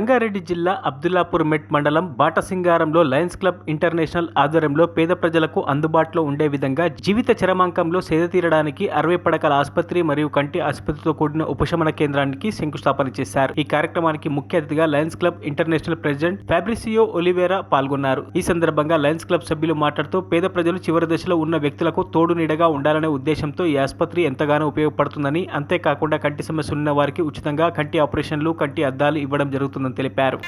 రంగారెడ్డి జిల్లా అబ్దుల్లాపూర్ మెట్ మండలం బాటసింగారంలో Lions club international ఆధ్వర్యంలో పేద ప్రజలకు అందుబాటులో ఉండే విధంగా జీవిత చరమాంకంలో సేద తీరడానికి అరవై పడకల ఆసుపత్రి మరియు కంటి ఆసుపత్రితో కూడిన ఉపశమన కేంద్రానికి శంకుస్థాపన చేశారు. ఈ కార్యక్రమానికి ముఖ్య అతిథిగా Lions Club International president Fabricio Oliveira పాల్గొన్నారు. ఈ సందర్భంగా లయన్స్ క్లబ్ సభ్యులు మాట్లాడుతూ పేద ప్రజలు చివరి దశలో ఉన్న వ్యక్తులకు తోడు నీడగా ఉండాలనే ఉద్దేశంతో ఈ ఆసుపత్రి ఎంతగానో ఉపయోగపడుతుందని అంతేకాకుండా కంటి సమస్య ఉన్న వారికి ఉచితంగా కంటి ఆపరేషన్లు కంటి అద్దాలు ఇవ్వడం జరుగుతుంది తెలిపారు.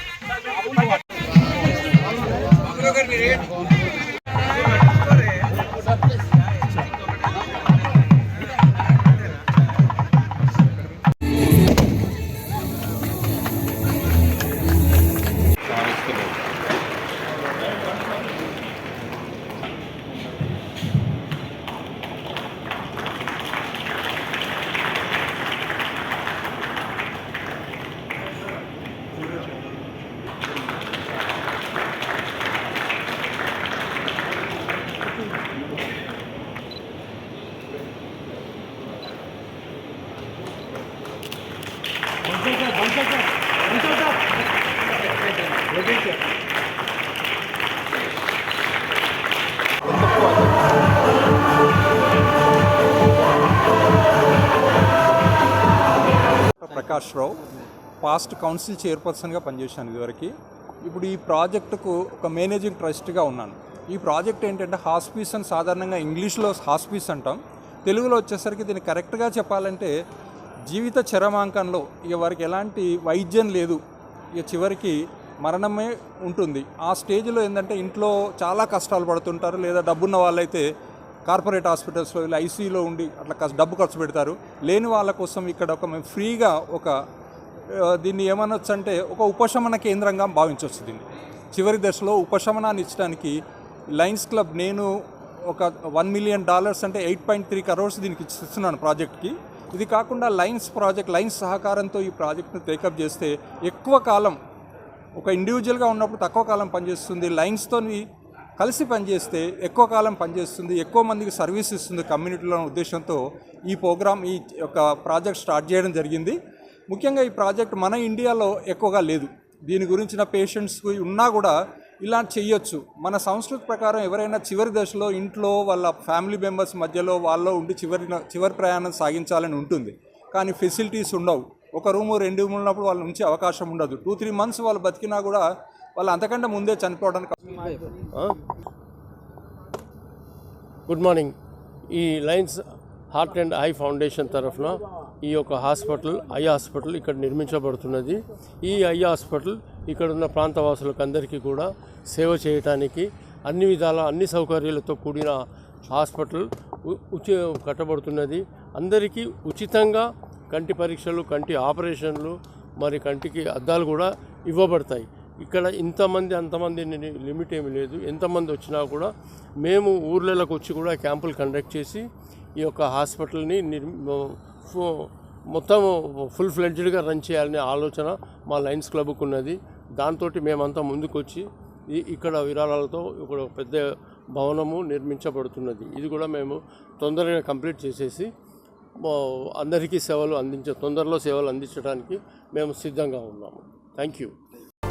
ప్రకాష్ రావు పాస్ట్ కౌన్సిల్ చైర్పర్సన్గా పనిచేశాను ఇదివరకు. ఇప్పుడు ఈ ప్రాజెక్టుకు ఒక మేనేజింగ్ ట్రస్ట్గా ఉన్నాను. ఈ ప్రాజెక్ట్ ఏంటంటే హాస్పీస్ అని సాధారణంగా ఇంగ్లీష్లో హాస్పీస్ అంటాం. తెలుగులో వచ్చేసరికి దీన్ని కరెక్ట్గా చెప్పాలంటే జీవిత చరమాంకంలో ఇక వారికి ఎలాంటి వైద్యం లేదు. ఇక చివరికి మరణమే ఉంటుంది. ఆ స్టేజ్లో ఏంటంటే ఇంట్లో చాలా కష్టాలు పడుతుంటారు. లేదా డబ్బున్న వాళ్ళైతే కార్పొరేట్ హాస్పిటల్స్లో ఇలా ఐసీలో ఉండి అట్లా డబ్బు ఖర్చు పెడతారు. లేని వాళ్ళ కోసం ఇక్కడ ఒక మేము ఫ్రీగా ఒక దీన్ని ఏమనొచ్చు అంటే ఒక ఉపశమన కేంద్రంగా భావించవచ్చు దీన్ని. చివరి దశలో ఉపశమనాన్ని ఇచ్చడానికి లయన్స్ క్లబ్ నేను ఒక వన్ మిలియన్ డాలర్స్ అంటే ఎయిట్ పాయింట్ త్రీ కరోర్స్ దీనికి ఇస్తున్నాను ప్రాజెక్ట్కి. ఇది కాకుండా లైన్స్ ప్రాజెక్ట్ లైన్స్ సహకారంతో ఈ ప్రాజెక్ట్ను టేకప్ చేస్తే ఎక్కువ కాలం ఒక ఇండివిజువల్గా ఉన్నప్పుడు తక్కువ కాలం పనిచేస్తుంది లైన్స్తో కలిసి పనిచేస్తే ఎక్కువ కాలం పనిచేస్తుంది ఎక్కువ మందికి సర్వీస్ ఇస్తుంది కమ్యూనిటీలో ఉద్దేశంతో ఈ ప్రోగ్రామ్ ఈ యొక్క ప్రాజెక్ట్ స్టార్ట్ చేయడం జరిగింది. ముఖ్యంగా ఈ ప్రాజెక్ట్ మన ఇండియాలో ఎక్కువగా లేదు. దీని గురించిన పేషెంట్స్ ఉన్నా కూడా ఇలా చేయొచ్చు మన సంస్కృతి ప్రకారం ఎవరైనా చివరి దశలో ఇంట్లో వాళ్ళ ఫ్యామిలీ మెంబర్స్ మధ్యలో వాళ్ళలో ఉండి చివరి చివరి ప్రయాణం సాగించాలని ఉంటుంది. కానీ ఫెసిలిటీస్ ఉండవు. ఒక రూము రెండు రూములు ఉన్నప్పుడు వాళ్ళు ఉంచే అవకాశం ఉండదు. టూ త్రీ మంత్స్ వాళ్ళు బతికినా కూడా వాళ్ళు అంతకంటే ముందే చనిపోవడానికి గుడ్ మార్నింగ్. ఈ Lions heart and eye foundation తరఫున ఈ యొక్క హాస్పిటల్ ఐ హాస్పిటల్ ఇక్కడ నిర్మించబడుతున్నది. ఈ ఐ హాస్పిటల్ ఇక్కడ ఉన్న ప్రాంతవాసులకు అందరికీ కూడా సేవ చేయటానికి అన్ని విధాల అన్ని సౌకర్యాలతో కూడిన హాస్పిటల్ ఉ- ఉచి కట్టబడుతున్నది. అందరికీ ఉచితంగా కంటి పరీక్షలు కంటి ఆపరేషన్లు మరి కంటికి అద్దాలు కూడా ఇవ్వబడతాయి. ఇక్కడ ఇంతమంది అంతమంది లిమిట్ ఏమి లేదు. ఎంతమంది వచ్చినా కూడా మేము ఊర్లలోకి వచ్చి కూడా క్యాంపులు కండక్ట్ చేసి ఈ యొక్క హాస్పిటల్ని నిర్ మొత్తం ఫుల్ ఫ్లెడ్జ్డ్గా రన్ చేయాలనే ఆలోచన మా లయన్స్ క్లబ్కు ఉన్నది దాంతో మేమంతా ముందుకొచ్చి ఇక్కడ విరాళాలతో ఇక్కడ ఒక పెద్ద భవనము నిర్మించబడుతున్నది. ఇది కూడా మేము తొందరగా కంప్లీట్ చేసేసి అందరికీ సేవలు అందించే తొందరలో సేవలు అందించడానికి మేము సిద్ధంగా ఉన్నాము. థ్యాంక్ యూ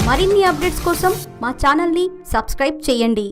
మరిన్ని అప్డేట్స్ కోసం మా ఛానల్ని సబ్స్క్రైబ్ చేయండి.